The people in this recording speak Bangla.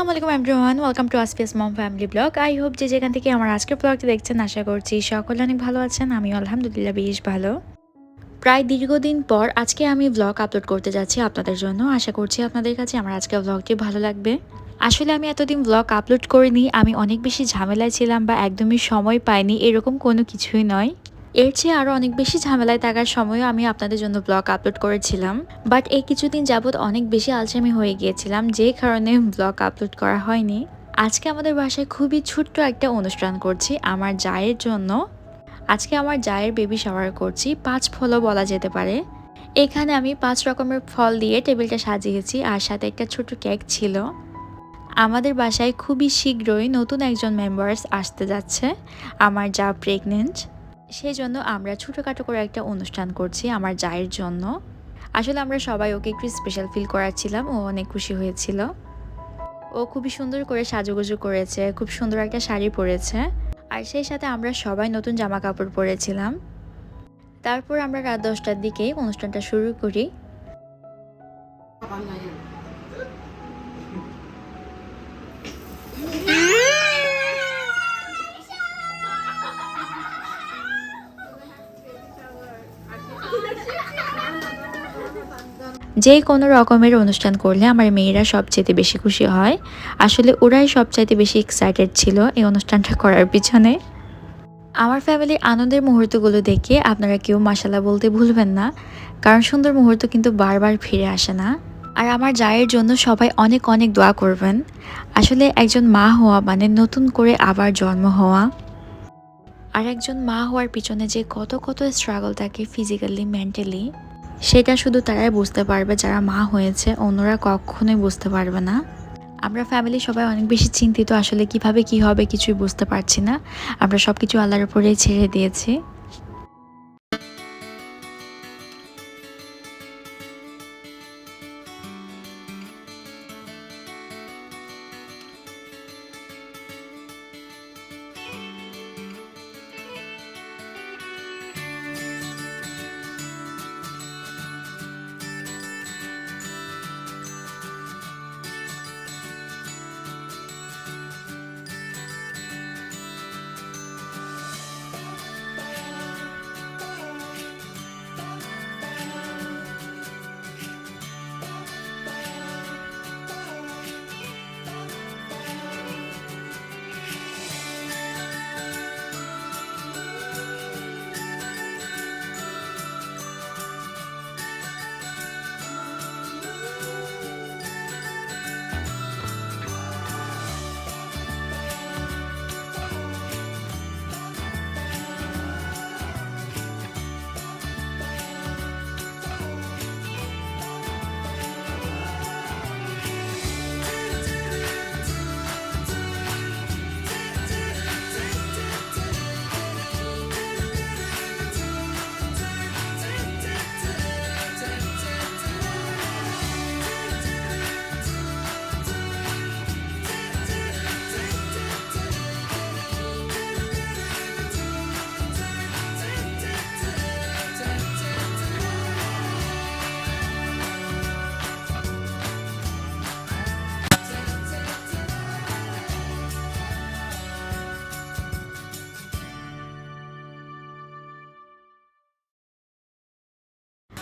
আলাইকুম everyone welcome to আসপিয়াস mom family blog I hope যে যেখান থেকে আমার আজকের ব্লগটি দেখছেন, আশা করছি সকলে অনেক ভালো আছেন। আমি আলহামদুলিল্লাহ বেশ ভালো। প্রায় দীর্ঘদিন পর আজকে আমি ব্লগ আপলোড করতে যাচ্ছি আপনাদের জন্য। আশা করছি আপনাদের কাছে আমার আজকের ব্লগটি ভালো লাগবে। আসলে আমি এতদিন ব্লগ আপলোড করিনি। আমি অনেক বেশি ঝামেলায় ছিলাম বা একদমই সময় পাইনি। এরকম কোনো কিছুই নয়। এর চেয়ে আরও অনেক বেশি ঝামেলায় থাকার সময়ও আমি আপনাদের জন্য ব্লগ আপলোড করেছিলাম। বাট এই কিছুদিন যাবৎ অনেক বেশি আলসামি হয়ে গিয়েছিলাম, যে কারণে ব্লগ আপলোড করা হয়নি। আজকে আমাদের বাসায় খুবই ছোট্ট একটা অনুষ্ঠান করছি, আমার জায়ের জন্য। আজকে আমার জায়ের বেবি শাওয়ার করছি, পাঁচ ফলও বলা যেতে পারে। এখানে আমি পাঁচ রকমের ফল দিয়ে টেবিলটা সাজিয়েছি, আর সাথে একটা ছোট কেক ছিল। আমাদের বাসায় খুবই শীঘ্রই নতুন একজন মেম্বার্স আসতে যাচ্ছে, আমার যা প্রেগনেন্ট সেই জন্য আমরা ছোটোখাটো করে একটা অনুষ্ঠান করছি আমার জায়ের জন্য। আসলে আমরা সবাই ওকে একটু স্পেশাল ফিল করাচ্ছিলাম, ও অনেক খুশি হয়েছিল। ও খুবই সুন্দর করে সাজুগুজু করেছে, খুব সুন্দর একটা শাড়ি পরেছে। আর সেই সাথে আমরা সবাই নতুন জামা কাপড় পরেছিলাম। তারপর আমরা রাত দশটার দিকে অনুষ্ঠানটা শুরু করি। যে কোনো রকমের অনুষ্ঠান করলে আমার মেয়েরা সবচেয়ে বেশি খুশি হয়। আসলে ওরাই সবচাইতে বেশি এক্সাইটেড ছিল এই অনুষ্ঠানটা করার পিছনে। আমার ফ্যামিলির আনন্দের মুহূর্তগুলো দেখে আপনারা কেউ মাসালা বলতে ভুলবেন না, কারণ সুন্দর মুহূর্ত কিন্তু বারবার ফিরে আসে না। আর আমার জায়ের জন্য সবাই অনেক অনেক দোয়া করবেন। আসলে একজন মা হওয়া মানে নতুন করে আবার জন্ম হওয়া। আর একজন মা হওয়ার পিছনে যে কত কত স্ট্রাগল থাকে ফিজিক্যালি মেন্টালি সেটা শুধু তারাই বুঝতে পারবে যারা মা হয়েছে, অন্যরা কখনোই বুঝতে পারবে না। আমরা ফ্যামিলি সবাই অনেক বেশি চিন্তিত আসলে কীভাবে কি হবে কিছুই বুঝতে পারছি না। আমরা সব কিছু আল্লাহর উপরেই ছেড়ে দিয়েছি।